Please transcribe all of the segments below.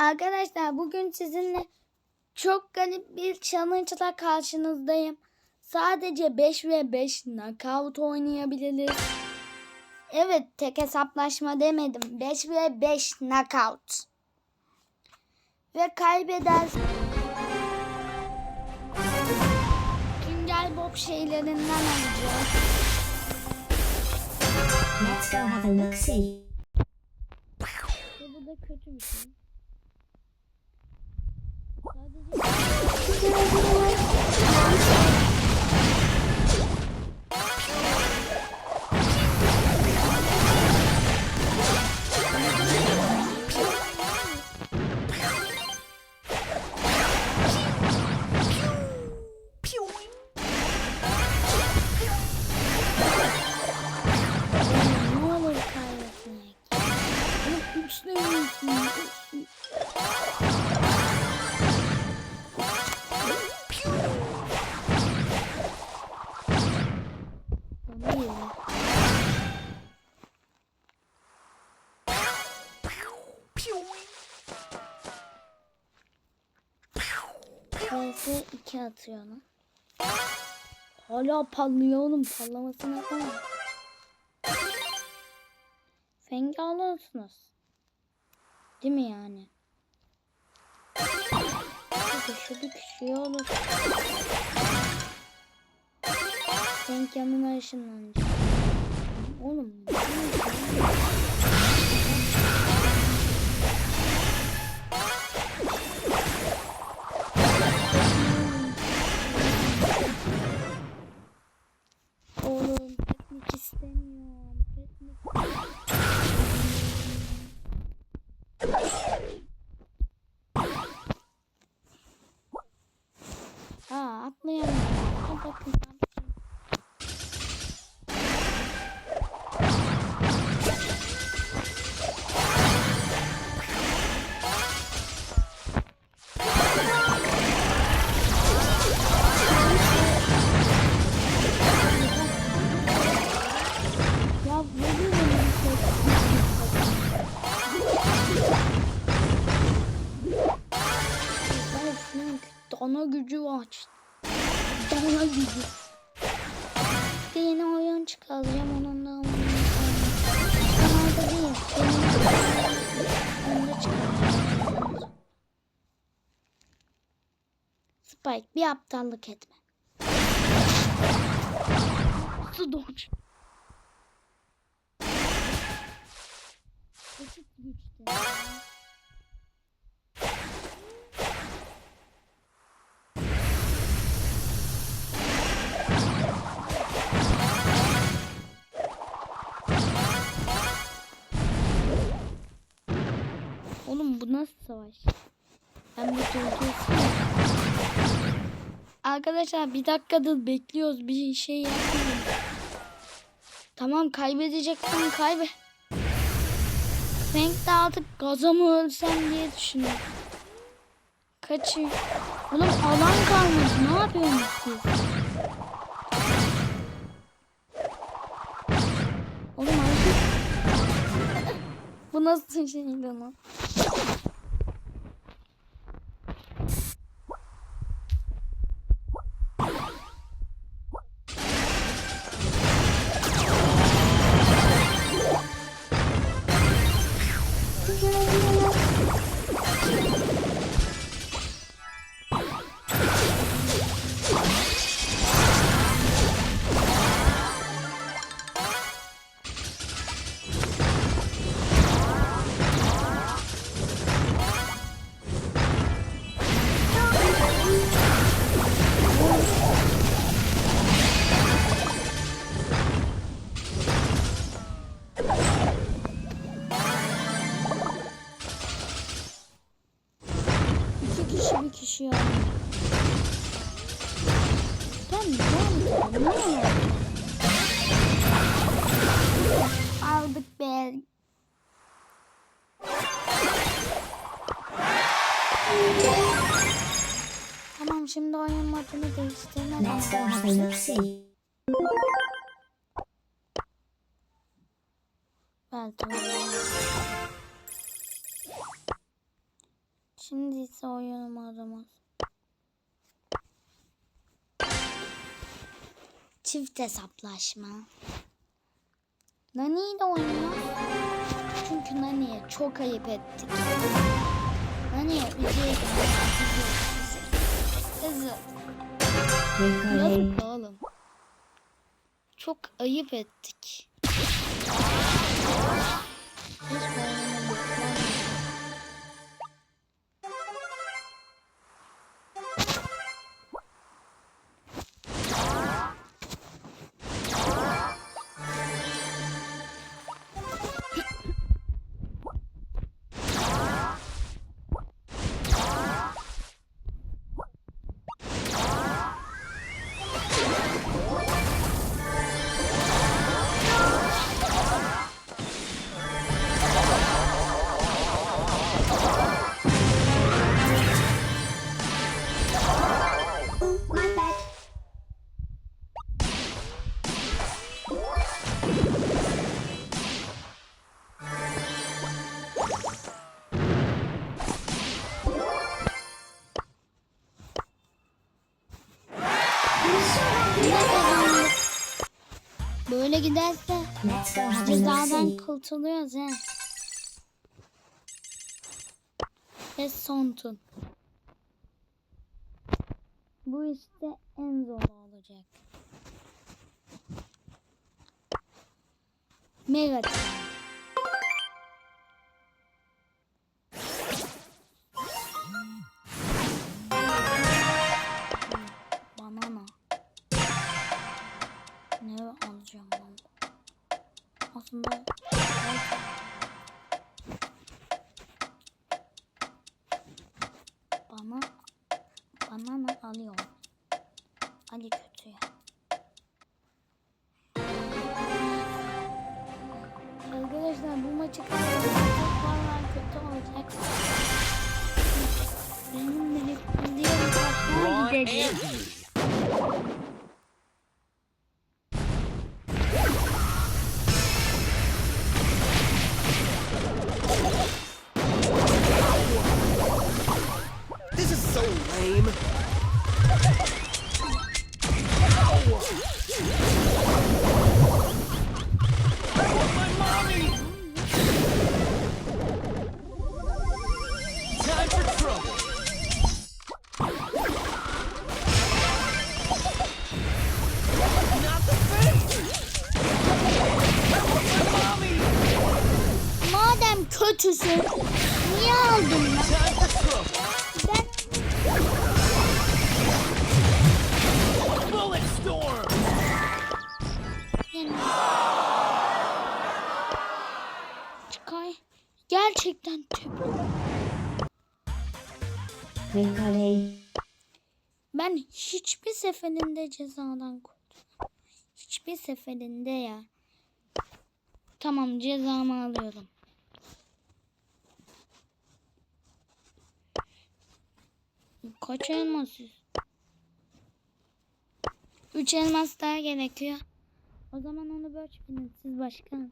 Arkadaşlar bugün sizinle çok garip bir challenge'la karşınızdayım. Sadece 5 ve 5 knockout oynayabiliriz. Evet tek hesaplaşma demedim. 5 ve 5 knockout. Ve kaybeder. Sünger Bob şeylerinden alacağız. Let's go have a look see. Bu da kötü bir şey. Thank you. PS 2 atıyor lan. Hala parlıyor oğlum. Parlamasını yapamam. Fengi alıyorsunuz. Değil mi yani? Şu bir şey olur. Fengi yanına ışınlanacak. Oğlum. Oğlum dana gücü var. Dana gücü. Bir yeni oyun çıkaracağım onun da ama. Kanalda değil. Benim onda çıkaracağım. Spike bir aptallık etme. Su doğuş. Eşit güçte. Savaş? Bir durdursun. Arkadaşlar bir dakikadır bekliyoruz. Bir şey yapmıyor. Tamam kaybedeceksen kaybe. Frank de artık gaza mı ölsem diye düşünüyor. Kaçıyor. Oğlum alan kalmadı. Ne yapıyorsunuz siz? Oğlum artık... Bu nasıl şeydi lan? Değiştirme. Let's go look see. Şimdi ise oyun modumuz. Çift hesaplaşma. Nani ile oynuyor. Çünkü Nani'ye çok ayıp ettik. Yazık oğlum. Çok ayıp ettik. Hiç giderse cezadan kurtuluyoruz he. Ve son tur. Bu işte en zor olacak. Mega Kazanırsak vallahi kötü olacak. Benim biriktirdiğim taşlar gidecek. Ben hiçbir seferinde cezadan kurtuldum. Hiçbir seferinde ya. Tamam cezamı alıyorum. Kaç elmas? Üç elmas daha gerekiyor. O zaman onu bilin siz başkan.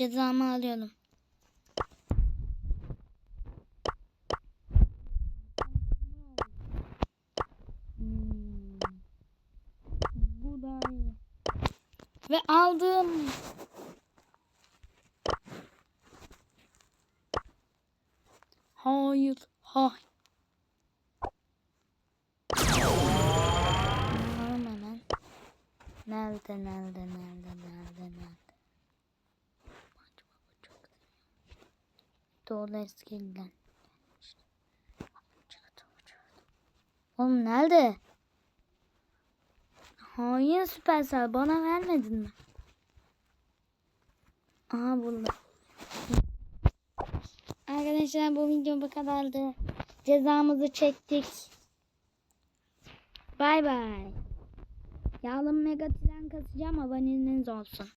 Cezamı alıyorum. Hmm. Bu da iyi. Ve aldım. Hayır. Hayır. Nerede, nerede, nerede, nerede? Acaba bu çok Doğru eskiden. Oğlum nerede? Hayır Süpersel bana vermedin mi? Aha burada. Arkadaşlar bu video bu kadardı. Cezamızı çektik. Bay bay. Yarın mega tren kasacağım haberiniz olsun.